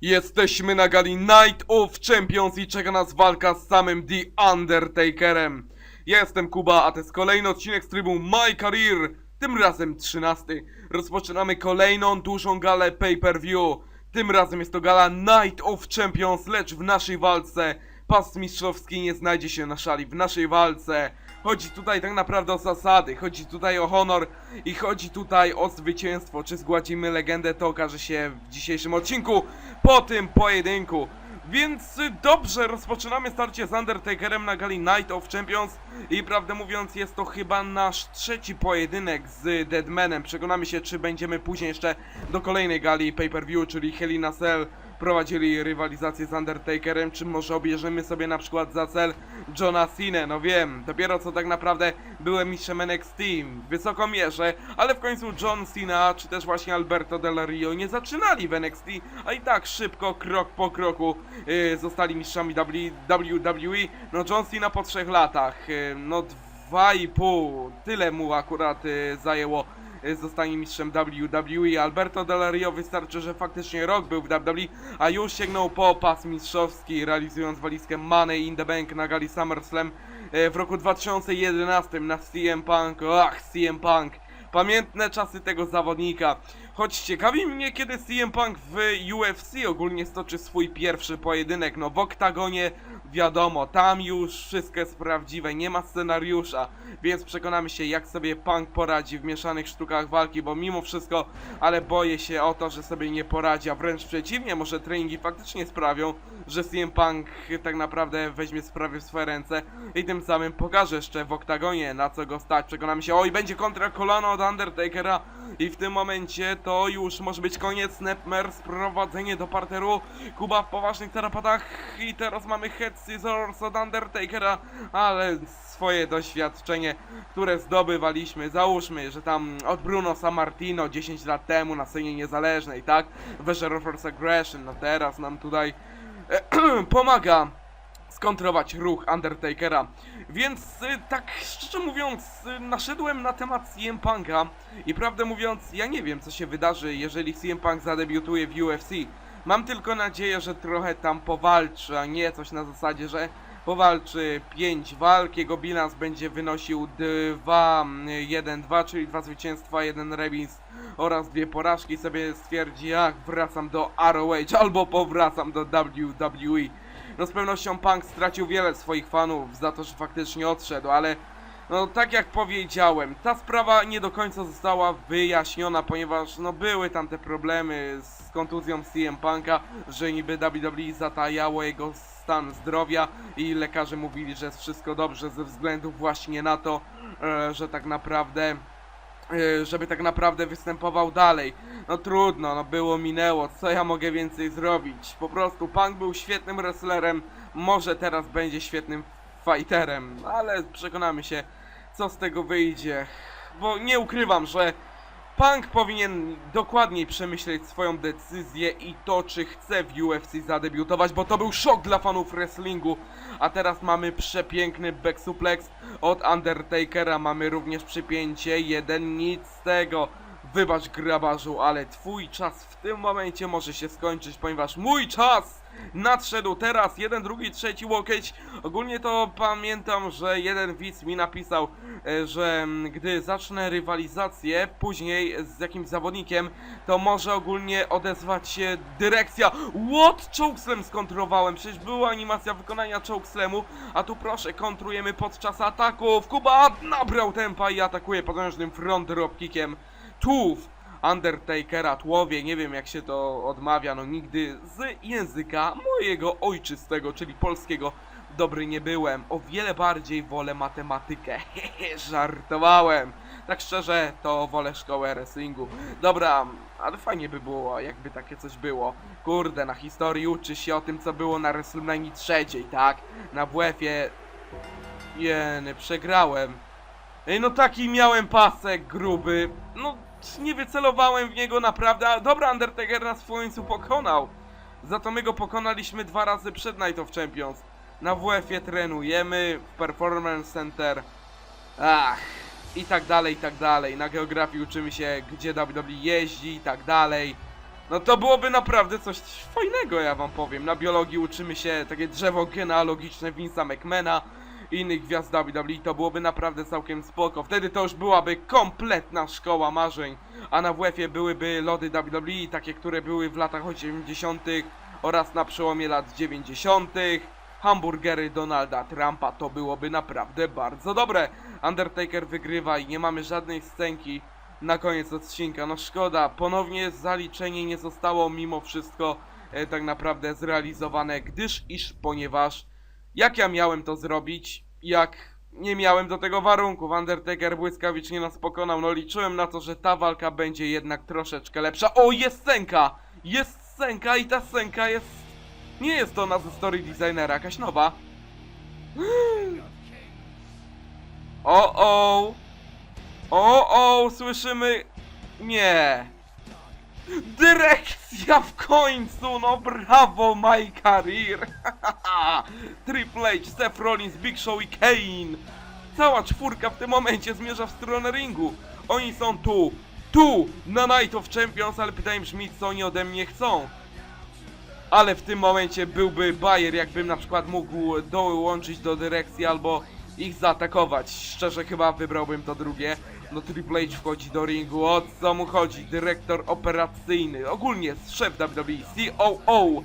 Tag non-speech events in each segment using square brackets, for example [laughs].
Jesteśmy na gali Night of Champions i czeka nas walka z samym The Undertakerem. Ja jestem Kuba, a to jest kolejny odcinek z trybu My Career, tym razem 13. Rozpoczynamy kolejną dużą galę pay-per-view. Tym razem jest to gala Night of Champions, lecz w naszej walce pas mistrzowski nie znajdzie się na szali. W naszej walce chodzi tutaj tak naprawdę o zasady, chodzi tutaj o honor i chodzi tutaj o zwycięstwo. Czy zgładzimy legendę, to okaże się w dzisiejszym odcinku po tym pojedynku. Więc dobrze, rozpoczynamy starcie z Undertakerem na gali Night of Champions i prawdę mówiąc jest to chyba nasz trzeci pojedynek z Deadmanem. Przekonamy się, czy będziemy później jeszcze do kolejnej gali pay-per-view, czyli Hell Cell prowadzili rywalizację z Undertakerem, czy może obierzemy sobie na przykład za cel Johna Cena, no wiem, dopiero co tak naprawdę byłem mistrzem NXT, wysoko mierzę, ale w końcu John Cena, czy też właśnie Alberto Del Rio nie zaczynali w NXT, a i tak szybko, krok po kroku yy, zostali mistrzami WWE, no John Cena po trzech latach, yy, no dwa i pół, tyle mu akurat yy, zajęło zostanie mistrzem WWE. Alberto Del Rio wystarczy, że faktycznie rok był w WWE, a już sięgnął po pas mistrzowski, realizując walizkę Money in the Bank na gali SummerSlam y, w roku 2011 na CM Punk. Ach, CM Punk. Pamiętne czasy tego zawodnika. Choć ciekawi mnie, kiedy CM Punk w UFC ogólnie stoczy swój pierwszy pojedynek. No w oktagonie wiadomo, tam już wszystko jest prawdziwe, nie ma scenariusza, więc przekonamy się jak sobie Punk poradzi w mieszanych sztukach walki, bo mimo wszystko, ale boję się o to, że sobie nie poradzi, a wręcz przeciwnie, może treningi faktycznie sprawią, że CM Punk tak naprawdę weźmie sprawy w swoje ręce i tym samym pokaże jeszcze w oktagonie na co go stać. Przekonamy się, oj będzie kontra kolano od Undertakera i w tym momencie to już może być koniec Snapmer, sprowadzenie do parteru, Kuba w poważnych tarapatach i teraz mamy Head Scissors od Undertakera, ale swoje doświadczenie, które zdobywaliśmy, załóżmy, że tam od Bruno Sammartino 10 lat temu na scenie niezależnej, tak? Of Force Aggression, no teraz nam tutaj [clears throat] pomaga skontrować ruch Undertakera. Więc y, tak szczerze mówiąc, y, naszedłem na temat CM Punka i prawdę mówiąc, ja nie wiem co się wydarzy, jeżeli CM Punk zadebiutuje w UFC. Mam tylko nadzieję, że trochę tam powalczy, a nie coś na zasadzie, że powalczy 5 walk, jego bilans będzie wynosił 2, 1, 2, czyli 2 zwycięstwa, 1 remis oraz dwie porażki sobie stwierdzi, ach, wracam do ROH albo powracam do WWE. No z pewnością Punk stracił wiele swoich fanów za to, że faktycznie odszedł, ale no tak jak powiedziałem, ta sprawa nie do końca została wyjaśniona, ponieważ no były tam te problemy z kontuzją CM Punka, że niby WWE zatajało jego stan zdrowia i lekarze mówili, że jest wszystko dobrze ze względu właśnie na to, e, że tak naprawdę żeby tak naprawdę występował dalej. No trudno, no było, minęło, co ja mogę więcej zrobić? Po prostu Punk był świetnym wrestlerem, może teraz będzie świetnym fighterem, ale przekonamy się, co z tego wyjdzie. Bo nie ukrywam, że Punk powinien dokładniej przemyśleć swoją decyzję i to, czy chce w UFC zadebiutować, bo to był szok dla fanów wrestlingu. A teraz mamy przepiękny back suplex od Undertakera, mamy również przypięcie, jeden nic z tego. Wybacz grabarzu, ale twój czas w tym momencie może się skończyć, ponieważ mój czas nadszedł teraz, jeden, drugi, trzeci łokieć. Ogólnie to pamiętam, że jeden widz mi napisał, e, że mm, gdy zacznę rywalizację później z jakimś zawodnikiem, to może ogólnie odezwać się dyrekcja. What? Chokeslam skontrowałem, przecież była animacja wykonania chokeslamu, a tu proszę, kontrujemy podczas ataków. Kuba nabrał tempa i atakuje potężnym front drop Tuf! Undertakera, tłowie, nie wiem jak się to odmawia, no nigdy z języka mojego ojczystego, czyli polskiego, dobry nie byłem. O wiele bardziej wolę matematykę. [laughs] Hehe, żartowałem. Tak szczerze, to wolę szkołę wrestlingu. Dobra, ale fajnie by było, jakby takie coś było. Kurde, na historii uczy się o tym, co było na WrestleMania trzeciej, tak? Na WF-ie... Jeny, przegrałem. Ej, no taki miałem pasek gruby. No, nie wycelowałem w niego naprawdę. Dobra, Undertaker nas w końcu pokonał. Za to my go pokonaliśmy dwa razy przed Night of Champions. Na WF-ie trenujemy, w Performance Center. Ach, i tak dalej, i tak dalej. Na geografii uczymy się, gdzie WWE jeździ i tak dalej. No to byłoby naprawdę coś fajnego, ja wam powiem. Na biologii uczymy się takie drzewo genealogiczne Vince'a McMahona innych gwiazd WWE, to byłoby naprawdę całkiem spoko. Wtedy to już byłaby kompletna szkoła marzeń, a na WF-ie byłyby lody WWE, takie, które były w latach 80. oraz na przełomie lat 90. Hamburgery Donalda Trumpa, to byłoby naprawdę bardzo dobre. Undertaker wygrywa i nie mamy żadnej scenki na koniec odcinka. No szkoda, ponownie zaliczenie nie zostało mimo wszystko e, tak naprawdę zrealizowane, gdyż iż ponieważ jak ja miałem to zrobić, jak nie miałem do tego warunków, Undertaker błyskawicznie nas pokonał, no liczyłem na to, że ta walka będzie jednak troszeczkę lepsza. O, jest scenka! Jest scenka i ta scenka jest... Nie jest ona ze story designera, jakaś nowa. [gasps] O, o! O, o, słyszymy... Nie. Dyrekcja w końcu, no brawo, my career. [laughs] Triple H, Seth Rollins, Big Show i Kane. Cała czwórka w tym momencie zmierza w stronę ringu. Oni są tu, tu, na Night of Champions, ale pytanie brzmi, co oni ode mnie chcą. Ale w tym momencie byłby Bayer, jakbym na przykład mógł dołączyć do dyrekcji albo ich zaatakować. Szczerze chyba wybrałbym to drugie. No Triple H wchodzi do ringu, o co mu chodzi? Dyrektor operacyjny, ogólnie szef WWE, COO.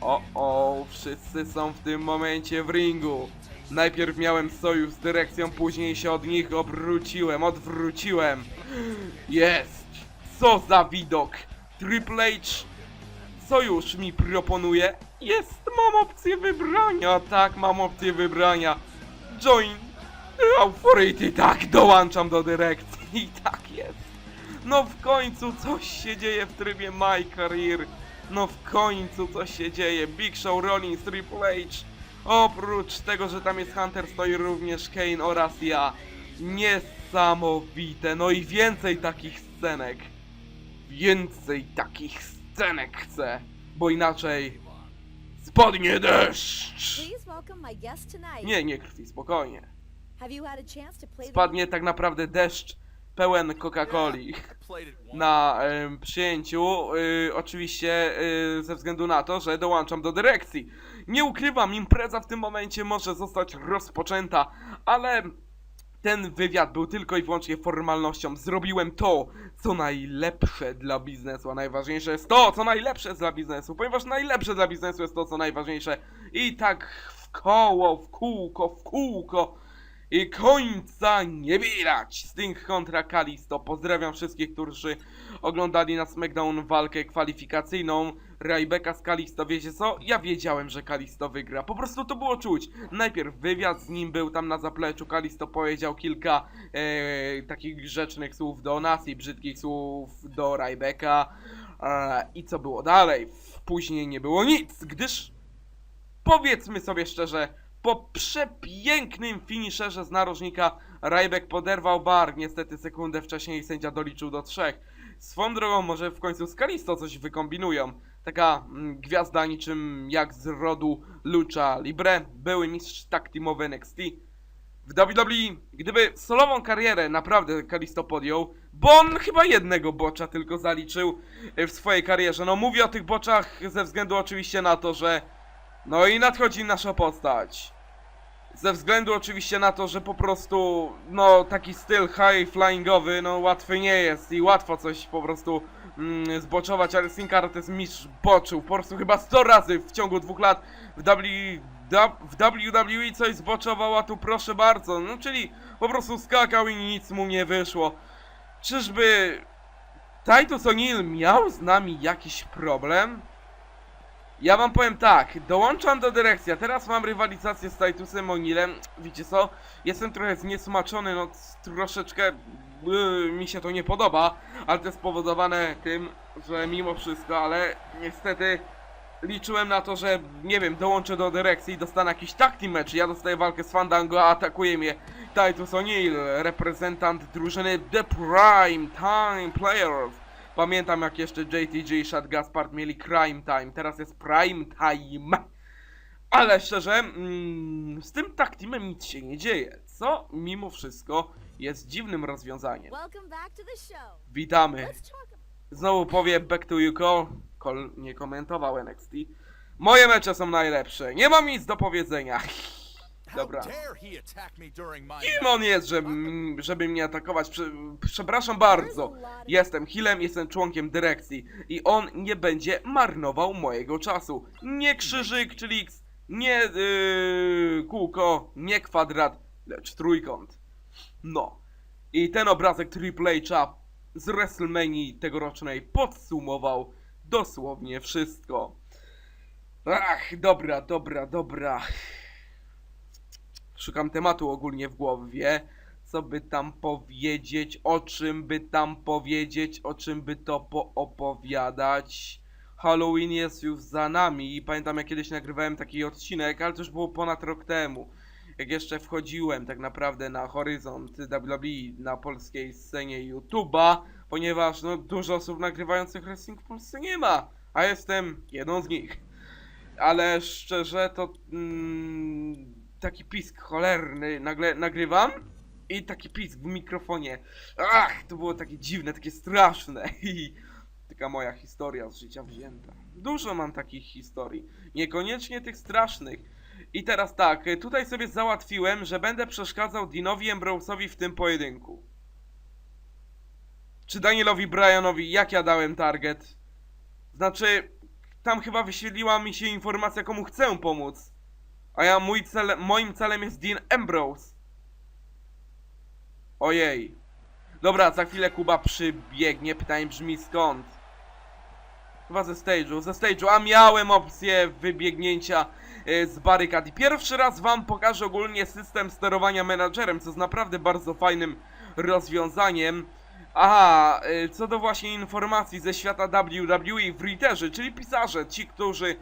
O, o, wszyscy są w tym momencie w ringu. Najpierw miałem sojusz z dyrekcją, później się od nich obróciłem, odwróciłem. Jest! Co za widok! Triple H sojusz mi proponuje. Jest, mam opcję wybrania, tak, mam opcję wybrania. Join Authority, tak, dołączam do dyrekcji i tak jest. No w końcu coś się dzieje w trybie My Career. No w końcu coś się dzieje. Big Show, Rollins, Triple H. Oprócz tego, że tam jest Hunter, stoi również Kane oraz ja. Niesamowite. No i więcej takich scenek. Więcej takich scenek chcę. Bo inaczej spadnie deszcz. Nie, nie krwi, spokojnie. Spadnie tak naprawdę deszcz pełen Coca-Coli na em, przyjęciu. Y, oczywiście y, ze względu na to, że dołączam do dyrekcji. Nie ukrywam, impreza w tym momencie może zostać rozpoczęta, ale ten wywiad był tylko i wyłącznie formalnością. Zrobiłem to, co najlepsze dla biznesu, a najważniejsze jest to, co najlepsze dla biznesu, ponieważ najlepsze dla biznesu jest to, co najważniejsze. I tak w koło, w kółko, w kółko. I końca nie widać! Sting kontra Kalisto. Pozdrawiam wszystkich, którzy oglądali na SmackDown walkę kwalifikacyjną. Rybeka z Kalisto, wiecie co? Ja wiedziałem, że Kalisto wygra. Po prostu to było czuć. Najpierw wywiad z nim był tam na zapleczu. Kalisto powiedział kilka e, takich grzecznych słów do nas i brzydkich słów do Rybeka. E, I co było dalej? Później nie było nic, gdyż powiedzmy sobie szczerze, po przepięknym finisherze z narożnika Rybek poderwał bar. Niestety sekundę wcześniej sędzia doliczył do trzech. Swoją drogą może w końcu z Kalisto coś wykombinują. Taka mm, gwiazda niczym jak z rodu Lucha Libre, były mistrz tag teamowy NXT. W WWE, gdyby solową karierę naprawdę Kalisto podjął, bo on chyba jednego bocza tylko zaliczył w swojej karierze. No mówię o tych boczach ze względu oczywiście na to, że no i nadchodzi nasza postać. Ze względu oczywiście na to, że po prostu, no taki styl high flyingowy, no łatwy nie jest i łatwo coś po prostu mm, zboczować, ale Sin Cara to jest mistrz boczył, po prostu chyba 100 razy w ciągu dwóch lat w, w, w WWE coś zboczował, a tu proszę bardzo, no czyli po prostu skakał i nic mu nie wyszło. Czyżby Titus O'Neil miał z nami jakiś problem? Ja wam powiem tak, dołączam do dyrekcji, a teraz mam rywalizację z Titusem O'Neilem. Wiecie co? Jestem trochę zniesmaczony, no troszeczkę yy, mi się to nie podoba, ale to jest spowodowane tym, że mimo wszystko, ale niestety liczyłem na to, że nie wiem, dołączę do dyrekcji i dostanę jakiś team match. Ja dostaję walkę z Fandango, a atakuje mnie Titus O'Neil, reprezentant drużyny The Prime Time Players. Pamiętam jak jeszcze JTG i Shad Gaspard mieli Crime Time, teraz jest Prime Time. Ale szczerze, mm, z tym tag teamem nic się nie dzieje, co mimo wszystko jest dziwnym rozwiązaniem. Witamy. Znowu powie back to you call. Cole nie komentował NXT. Moje mecze są najlepsze. Nie mam nic do powiedzenia. Dobra. Kim on jest, żeby, żeby mnie atakować? Prze, przepraszam bardzo. Jestem healem, jestem członkiem dyrekcji i on nie będzie marnował mojego czasu. Nie krzyżyk, czyli X, nie yy, kółko, nie kwadrat, lecz trójkąt. No. I ten obrazek Triple H'a z WrestleMania tegorocznej podsumował dosłownie wszystko. Ach, dobra, dobra, dobra. Szukam tematu ogólnie w głowie. Co by tam powiedzieć, o czym by tam powiedzieć, o czym by to poopowiadać. Halloween jest już za nami i pamiętam jak kiedyś nagrywałem taki odcinek, ale to już było ponad rok temu. Jak jeszcze wchodziłem tak naprawdę na horyzont WWE na polskiej scenie YouTube'a, ponieważ no dużo osób nagrywających wrestling w Polsce nie ma, a jestem jedną z nich. Ale szczerze to mm, taki pisk cholerny nagle nagrywam i taki pisk w mikrofonie. Ach, to było takie dziwne, takie straszne [laughs] i taka moja historia z życia wzięta. Dużo mam takich historii, niekoniecznie tych strasznych. I teraz tak, tutaj sobie załatwiłem, że będę przeszkadzał Dinowi Ambrose'owi w tym pojedynku. Czy Danielowi Bryannowi, jak ja dałem target? Znaczy, tam chyba wyświetliła mi się informacja, komu chcę pomóc. A ja, mój cel, moim celem jest Dean Ambrose. Ojej. Dobra, za chwilę Kuba przybiegnie, pytanie brzmi skąd? Chyba ze stage'u, ze stage'u, a miałem opcję wybiegnięcia e, z barykad. I pierwszy raz wam pokażę ogólnie system sterowania menadżerem, co jest naprawdę bardzo fajnym rozwiązaniem. Aha, e, co do właśnie informacji ze świata WWE writerzy, czyli pisarze, ci, którzy e,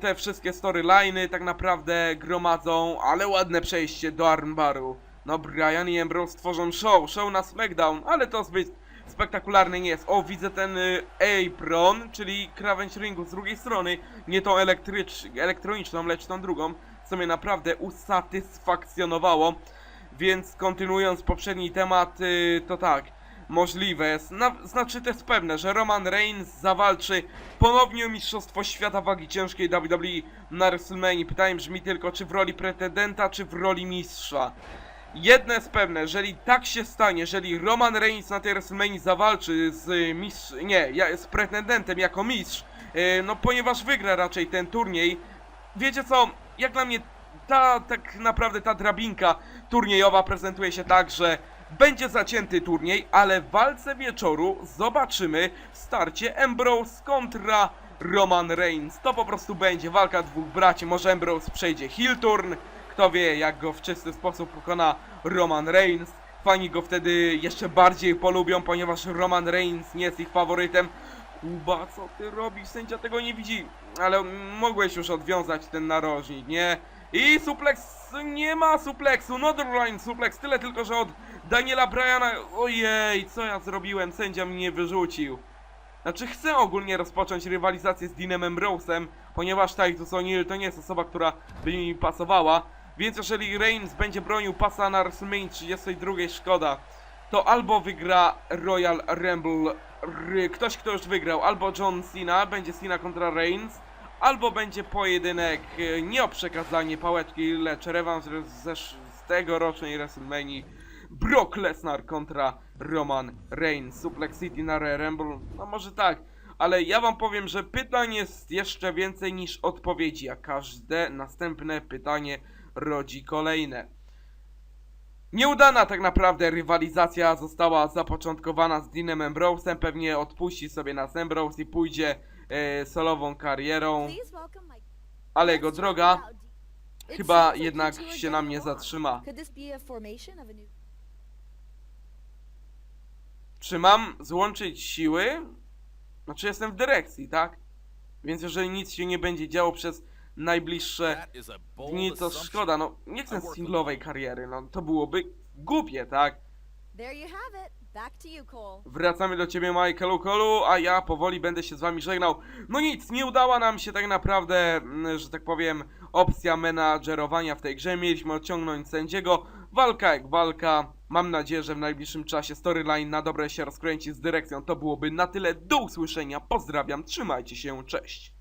te wszystkie storyliny tak naprawdę gromadzą, ale ładne przejście do armbaru. No, Brian i Ambrose tworzą show, show na SmackDown, ale to zbyt spektakularny nie jest. O, widzę ten y, apron, czyli krawędź ringu z drugiej strony, nie tą elektrycz, elektroniczną, lecz tą drugą, co mnie naprawdę usatysfakcjonowało. Więc kontynuując poprzedni temat, y, to tak, możliwe jest, na, znaczy to jest pewne, że Roman Reigns zawalczy ponownie o Mistrzostwo Świata Wagi Ciężkiej WWE na WrestleMania. Pytanie brzmi tylko, czy w roli pretendenta, czy w roli mistrza. Jedno jest pewne, jeżeli tak się stanie, jeżeli Roman Reigns na tej WrestleMania zawalczy z mistrz, nie, z pretendentem jako mistrz, yy, no ponieważ wygra raczej ten turniej, wiecie co, jak dla mnie ta, tak naprawdę ta drabinka turniejowa prezentuje się tak, że będzie zacięty turniej, ale w walce wieczoru zobaczymy starcie Ambrose kontra Roman Reigns. To po prostu będzie walka dwóch braci, może Ambrose przejdzie heel turn, kto wie, jak go w czysty sposób pokona Roman Reigns. Fani go wtedy jeszcze bardziej polubią, ponieważ Roman Reigns nie jest ich faworytem. Kuba, co ty robisz? Sędzia tego nie widzi. Ale mogłeś już odwiązać ten narożnik, nie? I suplex, nie ma supleksu, Northern suplex, tyle tylko, że od Daniela Bryana, ojej, co ja zrobiłem, sędzia mnie wyrzucił. Znaczy chcę ogólnie rozpocząć rywalizację z Deanem Ambrose'em, ponieważ Titus O'Neil to nie jest osoba, która by mi pasowała. Więc jeżeli Reigns będzie bronił pasa na WrestleMania 32, szkoda, to albo wygra Royal Rumble ktoś, kto już wygrał, albo John Cena, będzie Cena kontra Reigns, albo będzie pojedynek e, nie o przekazanie pałeczki, lecz rewanż ze, z tegorocznej WrestleMania Brock Lesnar kontra Roman Reigns. Suplex City na Royal Rumble, no może tak, ale ja wam powiem, że pytań jest jeszcze więcej niż odpowiedzi, a każde następne pytanie rodzi kolejne. Nieudana tak naprawdę rywalizacja została zapoczątkowana z Deanem Ambrose'em, pewnie odpuści sobie nas Ambrose i pójdzie e, solową karierą, ale jego droga chyba jednak się na mnie zatrzyma. Czy mam złączyć siły? Znaczy jestem w dyrekcji, tak? Więc jeżeli nic się nie będzie działo przez najbliższe dni, to szkoda, no nie chcę singlowej kariery, no to byłoby głupie, tak? Wracamy do ciebie Michaelu Colu, a ja powoli będę się z wami żegnał. No nic, nie udała nam się tak naprawdę, mm, że tak powiem, opcja menadżerowania w tej grze. Mieliśmy odciągnąć sędziego. Walka jak walka. Mam nadzieję, że w najbliższym czasie storyline na dobre się rozkręci z dyrekcją. To byłoby na tyle. Do usłyszenia. Pozdrawiam. Trzymajcie się. Cześć.